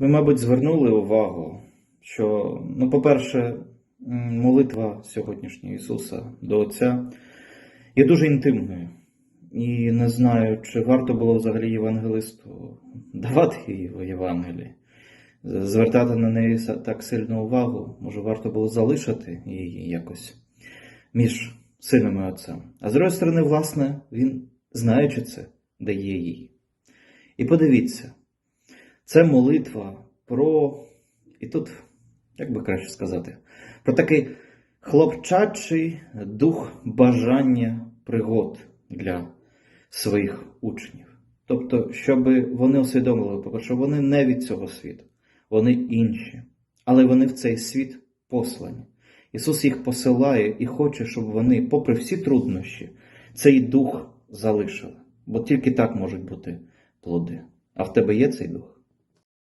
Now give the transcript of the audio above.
Ви, мабуть, звернули увагу, що, ну, по-перше, молитва сьогоднішня Ісуса до Отця є дуже інтимною. І не знаю, чи варто було взагалі євангелисту давати її в Євангелії, звертати на неї так сильну увагу. Може, варто було залишити її якось між сином і отцем. А з іншої сторони, власне, він, знаючи це, дає їй. І подивіться, це молитва про, і тут, як би краще сказати, про такий хлопчачий дух бажання пригод для своїх учнів. Тобто, щоб вони усвідомили, по-перше, вони не від цього світу, вони інші, але вони в цей світ послані. Ісус їх посилає і хоче, щоб вони, попри всі труднощі, цей дух залишили. Бо тільки так можуть бути плоди. А в тебе є цей дух?